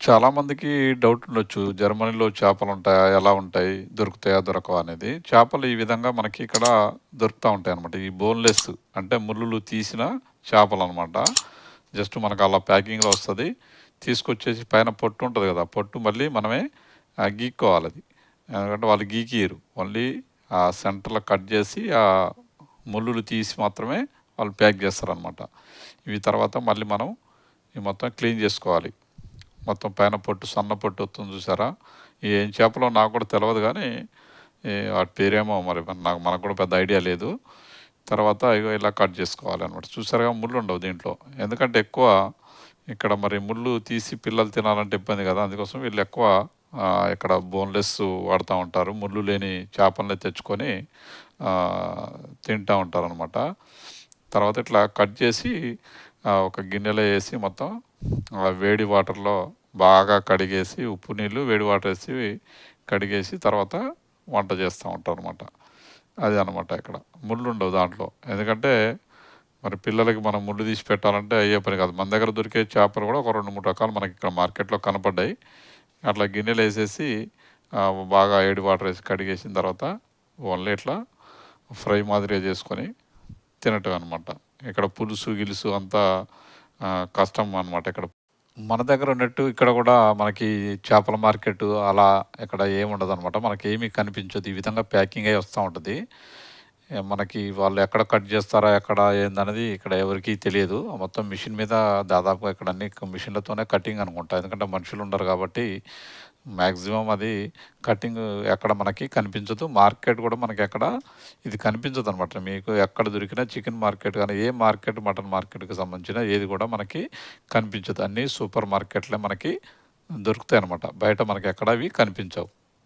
చాలామందికి డౌట్ ఉండొచ్చు. జర్మనీలో చేపలు ఉంటాయా ఎలా ఉంటాయి? దొరుకుతాయా? దొరకవా? అనేది. చేపలు ఈ విధంగా మనకి ఇక్కడ దొరుకుతూ ఉంటాయి అనమాట ఈ బోన్‌లెస్ అంటే ముల్లులు తీసిన చేపలు అనమాట జస్ట్ మనకు అలా ప్యాకింగ్‌లో వస్తుంది తీసుకొచ్చేసి పైన పొట్టు ఉంటుంది కదా పొట్టు మళ్ళీ మనమే గీక్కోవాలి గీక్కోవాలది. ఎందుకంటే వాళ్ళు గీకియరు. ఓన్లీ ఆ సెంటర్‌లో కట్ చేసి ఆ ముల్లులు తీసి మాత్రమే వాళ్ళు ప్యాక్ చేస్తారనమాట ఇవి తర్వాత మళ్ళీ మనం ఇవి మొత్తం క్లీన్ చేసుకోవాలి మొత్తం పైన పొట్టు సన్న పొట్టు వస్తుంది చూసారా? ఏం చేపలో నాకు కూడా తెలియదు కానీ వాటి పేరేమో మరి నాకు మనకు కూడా పెద్ద ఐడియా లేదు. తర్వాత ఇగో ఇలా కట్ చేసుకోవాలన్నమాట చూసారుగా ముళ్ళుండవు దీంట్లో. ఎందుకంటే ఎక్కువ ఇక్కడ మరి ముళ్ళు తీసి పిల్లలు తినాలంటే ఇబ్బంది కదా అందుకోసం వీళ్ళు ఎక్కువ ఇక్కడ బోన్‌లెస్ వాడుతూ ఉంటారు. ముళ్ళు లేని చేపలని తెచ్చుకొని తింటూ ఉంటారనమాట. తర్వాత ఇట్లా కట్ చేసి ఒక గిన్నెలో వేసి మొత్తం వేడి వాటర్‌లో బాగా కడిగేసి ఉప్పు నీళ్ళు, వేడి వాటర్ వేసి కడిగేసి తర్వాత వంట చేస్తూ ఉంటాం అనమాట అది అనమాట ఇక్కడ. ముళ్ళు ఉండవు దాంట్లో. ఎందుకంటే మరి పిల్లలకి మనం ముళ్ళు తీసి పెట్టాలంటే అయ్యే పని కాదు. మన దగ్గర దొరికే చేపలు కూడా ఒక 2, 3 రకాలు మనకి ఇక్కడ మార్కెట్‌లో కనపడ్డాయి. అట్లా గిన్నెలో వేసేసి బాగా వేడి వాటర్ వేసి కడిగేసిన తర్వాత ఓన్లీ ఇట్లా ఫ్రై మాదిరిగా చేసుకొని తినటం అనమాట. ఇక్కడ పులుసు, గిలుసు అంతా కష్టం అనమాట ఇక్కడ. మన దగ్గర ఉన్నట్టు ఇక్కడ కూడా మనకి చేపల మార్కెట్ అలా ఇక్కడ ఏముండదనమాట. ఏమి కనిపించదు. ఈ విధంగా ప్యాకింగ్ అయి వస్తూ ఉంటుంది మనకి వాళ్ళు ఎక్కడ కట్ చేస్తారా ఎక్కడ ఏందనేది ఇక్కడ ఎవరికీ తెలియదు. మొత్తం మిషన్ మీద దాదాపుగా ఇక్కడ అన్ని మిషన్‌లతోనే కటింగ్ అనుకుంటా. ఎందుకంటే మనుషులు ఉండరు కాబట్టి మ్యాక్సిమం అది కటింగ్ ఎక్కడ మనకి కనిపించదు. మార్కెట్ కూడా మనకెక్కడ ఇది కనిపించదు అనమాట మీకు ఎక్కడ దొరికినా చికెన్ మార్కెట్ కానీ ఏ మార్కెట్ మటన్ మార్కెట్‌కి సంబంధించిన ఏది కూడా మనకి కనిపించదు. అన్నీ సూపర్ మార్కెట్‌లే మనకి దొరుకుతాయి అనమాట బయట మనకెక్కడ అవి కనిపించవు.